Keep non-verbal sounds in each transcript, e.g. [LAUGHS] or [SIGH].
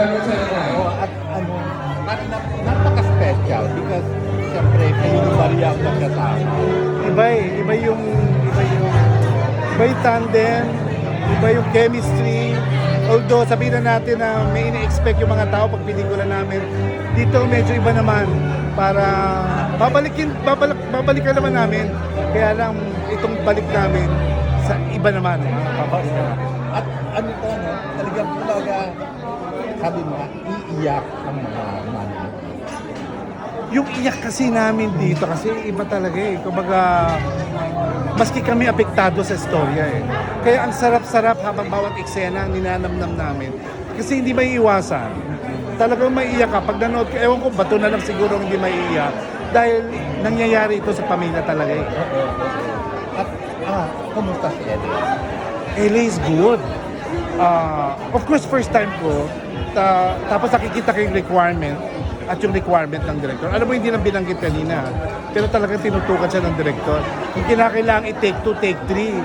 At ano, na, na, napaka-special because siyempre ni Maria ang magkasama. Iba eh, iba yung, iba yung, iba yung tandem, iba yung chemistry. Although sabihin na natin na may ina-expect yung mga tao pag pelikula namin, dito medyo iba naman para babalikin, babalik, babalikan naman namin. Kaya lang itong balik namin sa iba naman. Babalik naman. At ano to, no, talagang talaga, sabi mo nga, iiyak ang mga mami. Yung iyak kasi namin dito kasi iba talaga eh. Kumbaga, maski kami apektado sa istorya eh. Kaya ang sarap-sarap habang bawat eksena ang ninanamnam namin. Kasi hindi may iwasan. Talagang may iyak ka. Pag nanood ka, ewan ko, bato na lang siguro hindi may iyak. Dahil nangyayari ito sa pamilya talaga eh. At, ah, kumusta si Eddie? LA is good. Ah, of course, first time ko. Ta- tapos nakikita ko yung requirement at yung requirement ng director. Alam mo, hindi lang binanggit kanina. Pero talagang tinutukan siya ng director. Kung kinakailangan i-take two, take three.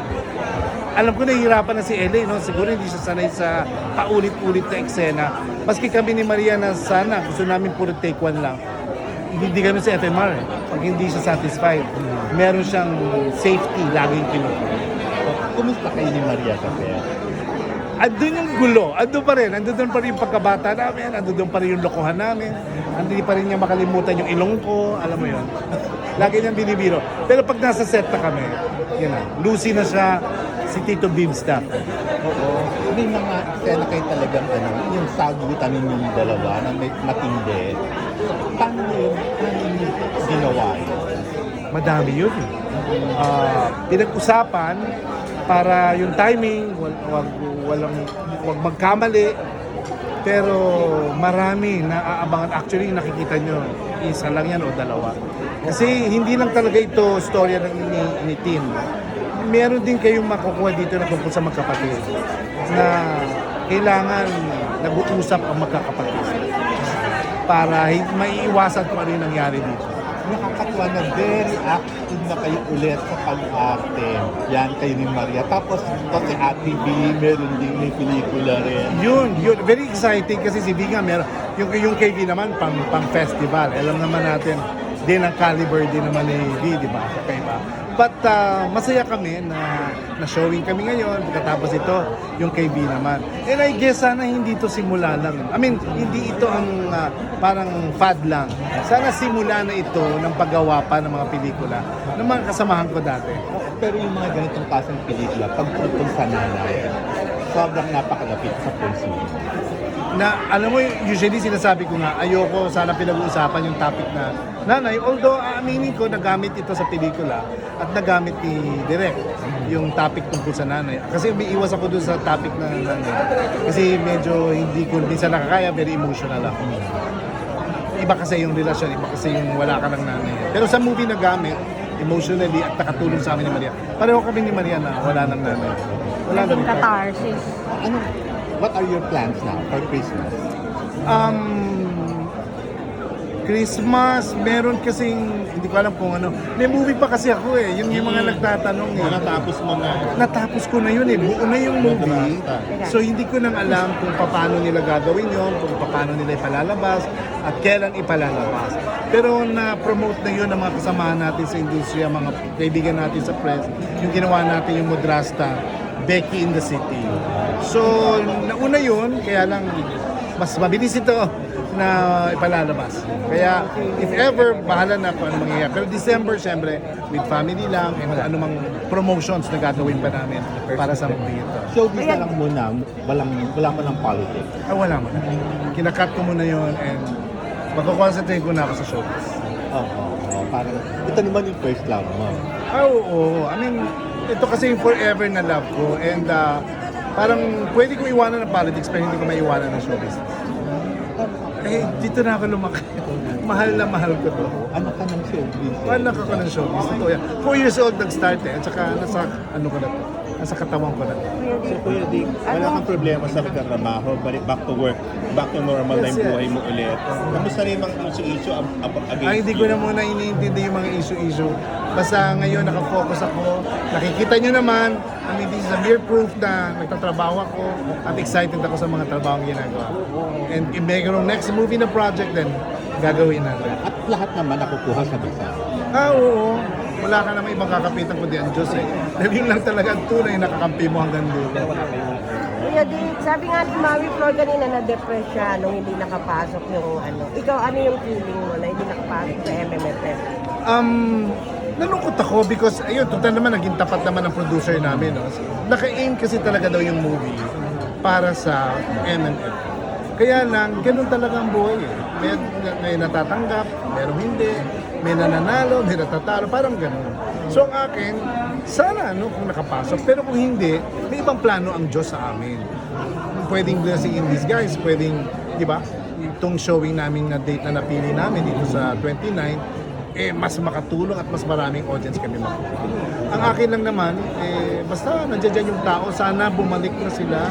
Alam ko nahihirapan na si Ellie, no? Siguro hindi siya sanay sa paulit-ulit na eksena. Maski kami ni Maria na sana, gusto namin puro take one lang. Hindi kami sa FMR eh. Pag hindi siya satisfied, meron siyang safety, laging kinukuha. Kumusta kayo ni Maria fair? Andun yung gulo, andun pa rin, andun pa rin yung pagkabata namin, andun pa rin yung lokohan namin, andun pa rin niya makalimutan yung ilong ko, alam mo yun. [LAUGHS] Lagi niyang binibiro. Pero pag nasa set na kami, yun na, Lucy na siya, si Tito Bimsta. Oo. May mga eksena kayo talagang ano, yung sagutan ninyo dalawa na may matindi. Paano yun? Paano yun ginawa yun? Madami yun. Ah, pinag-usapan para yung timing, wag, wag, walang, wag magkamali, pero marami na aabangan. Actually, nakikita nyo, isa lang yan o dalawa. Kasi hindi lang talaga ito storya ng ni, ni Tim. Meron din kayong makukuha dito na tungkol sa magkapatid na kailangan nag-uusap ang magkakapatid para maiiwasan kung ano yung nangyari dito. Nakakatuwa na very active na kayo ulit sa pag-arte. Yan kayo ni Maria. Tapos ito si Ate B, meron din may pelikula rin. Yun, yun. Very exciting kasi si Binga, meron, yung, yung KV naman, pang, pang festival. Alam naman natin, din ang caliber din naman ni V, di ba? Okay ba? But uh, masaya kami na, na showing kami ngayon. Pagkatapos ito, yung KB naman. And I guess sana hindi ito simula lang. I mean, hindi ito ang uh, parang fad lang. Sana simula na ito ng paggawa pa ng mga pelikula ng mga kasamahan ko dati. Pero yung mga ganitong klaseng pelikula, pagtutong sa nanay, sobrang napakalapit sa puso. Na alam mo, usually sinasabi ko nga, ayoko sana pinag-uusapan yung topic na nanay. Although, aaminin ko, nagamit ito sa pelikula at nagamit ni Direk yung topic tungkol sa nanay. Kasi may iwas ako dun sa topic na nanay. Kasi medyo hindi ko minsan nakakaya, very emotional ako. Iba kasi yung relasyon, iba kasi yung wala ka ng nanay. Pero sa movie na gamit, emotionally at nakatulong sa amin ni Maria. Pareho kami ni Maria na wala ng nanay. Wala Naging ng catharsis. Ano, what are your plans now for Christmas? Um, Christmas, meron kasing, hindi ko alam kung ano. May movie pa kasi ako eh. Yung, yung mga nagtatanong eh. Nakatapos mo na. Natapos ko na yun eh. Buo na yung movie. So hindi ko nang alam kung paano nila gagawin yun, kung paano nila ipalalabas, at kailan ipalalabas. Pero na-promote na yun ng mga kasamahan natin sa industriya, mga kaibigan natin sa press, yung ginawa natin yung Mudrasta, Becky in the City. So, nauna yun, kaya lang mas mabilis ito na ipalalabas. Kaya, if ever, bahala na kung ano mangyayari. Pero December, syempre, with family lang, and anumang promotions na gagawin pa namin para sa movie ito. Showbiz na lang muna, walang, wala mo lang politics. Ah, wala mo na. Kinakat ko muna yon and magko-concentrate ko na ako sa showbiz. Oo, oo, parang, ito naman yung first love mo. Ah, oo. I mean, ito kasi yung forever na love ko and ah, parang pwede ko iwanan ng politics pero hindi ko maiwanan ng showbiz. Eh, dito na ako lumaki. mahal na mahal ko to. Anak ka ng showbiz. Anak ako ng showbiz. Totoo yan. Four years old nag-start eh. At saka nasa, ano ko na to. Nasa katawan ko na. So Kuya Dick, wala kang problema sa pagkatrabaho, balik back to work, back to normal na yung buhay mo ulit. Kamusta rin yung mga issue-issue against Ay, hindi ko na muna iniintindi yung mga issue-issue. Basta ngayon nakafocus ako. Nakikita nyo naman, I mean, this is a mere proof na nagtatrabaho ako at excited ako sa mga trabaho ginagawa. And if mayroong next movie na project, then gagawin natin. At lahat naman nakukuha sa bisa. Ah, oo. Wala ka naman ibang kakapitan kundi ang Diyos eh. Dahil yun lang talaga ang tunay na kakampi mo hanggang dulo. Kuya Dick, sabi nga ni Mami Flor kanina na depress siya nung hindi nakapasok yung ano. Ikaw, ano yung feeling mo na hindi nakapasok sa MMFF? Um, nalungkot ako because, ayun, total naman, naging tapat naman ang producer namin. No? Naka-aim kasi talaga daw yung movie para sa MMF. Kaya lang, ganun talaga ang buhay eh. May, may natatanggap, merong hindi, may nananalo, may natatalo, parang ganun. So ang akin, sana ano kung nakapasok. Pero kung hindi, may ibang plano ang Diyos sa amin. Pwedeng blessing in disguise, pwedeng, di ba? Itong showing namin na date na napili namin dito sa 29, eh mas makatulong at mas maraming audience kami makukuha. Ang akin lang naman, eh basta nandiyan yung tao, sana bumalik na sila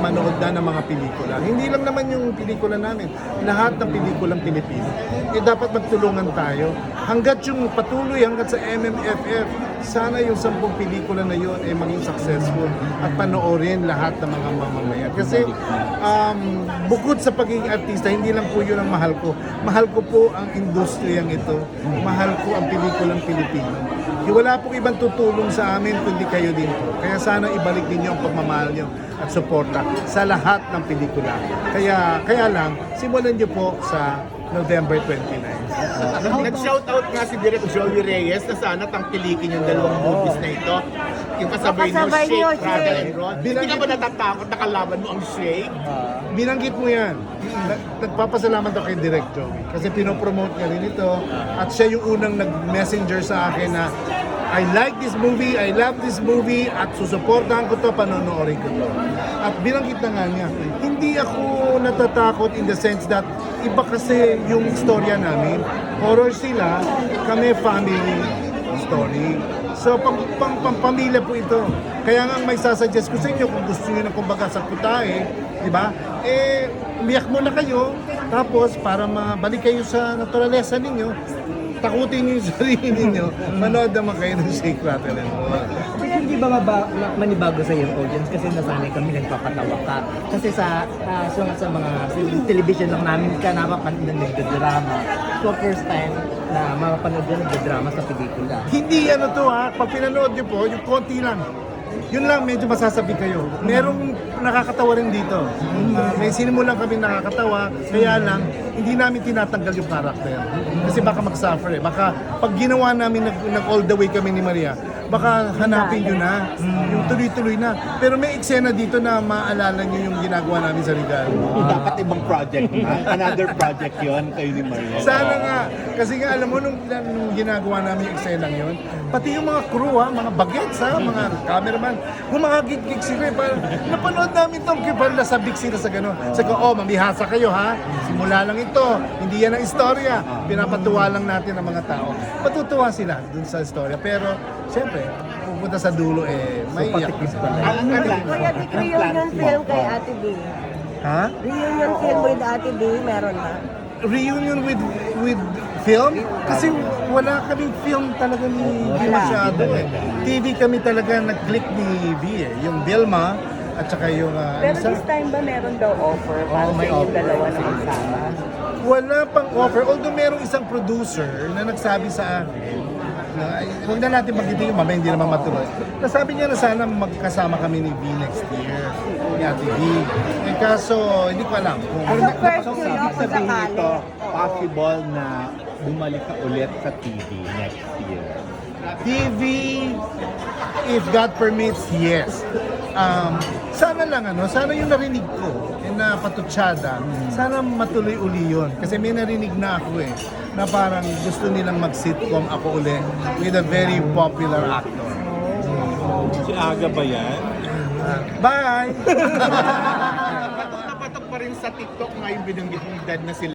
manood na ng mga pelikula. Hindi lang naman yung pelikula namin, lahat ng pelikulang Pilipino. Eh dapat magtulungan tayo. Hanggat yung patuloy, hanggat sa MMFF, sana yung sampung pelikula na yun ay maging successful at panoorin lahat ng mga mamamayan. Kasi um, bukod sa pagiging artista, hindi lang po yun ang mahal ko. Mahal ko po ang industriyang ito. Mahal ko ang pelikulang Pilipino. Wala pong ibang tutulong sa amin kundi kayo din po. Kaya sana ibalik ninyo ang pagmamahal nyo at suporta sa lahat ng pelikula. Kaya, kaya lang, simulan nyo po sa November 29. Nag-shoutout nga si Direk Joey Reyes na sana tangkilikin yung dalawang movies na ito. Yung kasabay, Kasabay niyo, niyo, Shake, Rattle Shake. and Roll. Hindi ka ba natatakot na kalaban mo ang Shake? Binanggit mo yan. Nag- Nagpapasalamat ako kay Direk Joey kasi pinopromote niya rin ito at siya yung unang nag-messenger sa akin na I like this movie, I love this movie at susuportahan ko to, panonoodin ko to. At binanggit na nga niya, hindi ako natatakot in the sense that iba kasi yung istorya namin. Horror sila, kami family story. So, pang, pang, pang pamilya po ito. Kaya nga may sasuggest ko sa inyo kung gusto niyo na kumbaga sa putahe, di ba? Eh, umiyak muna kayo, tapos para mabalik kayo sa naturalesa ninyo, takutin niyo yung sarili ninyo, manood naman kayo ng Shake, Rattle, and Roll. Kaya hindi ba maba, ma- manibago sa iyong audience kasi nasanay kami nagpapatawa ka. Kasi sa uh, sa, sa mga sa television lang namin ka napapanood ng nagdadrama. So first time na mapapanood ka nagdadrama sa pelikula. Hindi ano to ha, pag pinanood niyo po, yung konti lang. Yun lang, medyo masasabi kayo. Merong nakakatawa rin dito. Ah, may sinimulan kami nakakatawa, kaya lang, hindi namin tinatanggal yung character. Kasi baka mag-suffer eh. Baka pag ginawa namin nag, nag all the way kami ni Maria, baka hanapin nyo na. Yung tuloy-tuloy na. Pero may eksena dito na maalala nyo yung ginagawa namin sa Regal. Dapat ibang project na. Another project yon kayo ni Maria. Sana nga. Kasi nga alam mo, nung, nung ginagawa namin yung eksena yun, pati yung mga crew ha, mga bagets ha, mga cameraman, humahagig-gig sila. eh. Parang, napanood namin to, kaya parang nasabik sila sa gano'n. Sabi ko, oh, mamihasa kayo ha, simula lang ito, hindi yan ang istorya. Pinapatuwa lang natin ang mga tao. Matutuwa sila dun sa istorya. Pero, siyempre, pupunta sa dulo eh, may iyak. Ano plan? Kuya Dick, reunion film kay Ate B. Ha? Reunion film with Ate B, meron ba? reunion with with film kasi wala kaming film talaga ni B masyado eh. TV kami talaga nag-click ni B eh. Yung Vilma at saka yung uh, Pero isa- this time ba meron daw offer para sa inyong dalawa na magsama? wala pang offer. Although merong isang producer na nagsabi sa akin na huwag na natin magitin yung mamaya hindi naman matuloy. Nasabi niya na sana magkasama kami ni B next year. Ni Ate B. Eh kaso, hindi ko alam kung As a first So, yun, ibig sabihin sakali. ito, possible na bumalik ka ulit sa TV next year. TV, if God permits, yes. Um, sana lang ano, sana yung narinig ko na patutsada, sana matuloy uli yun. Kasi may narinig na ako eh, na parang gusto nilang mag-sitcom ako uli with a very popular actor. Si Aga ba yan? Bye! [LAUGHS] Patok na patok pa rin sa TikTok nga yung binanggit mong dad na si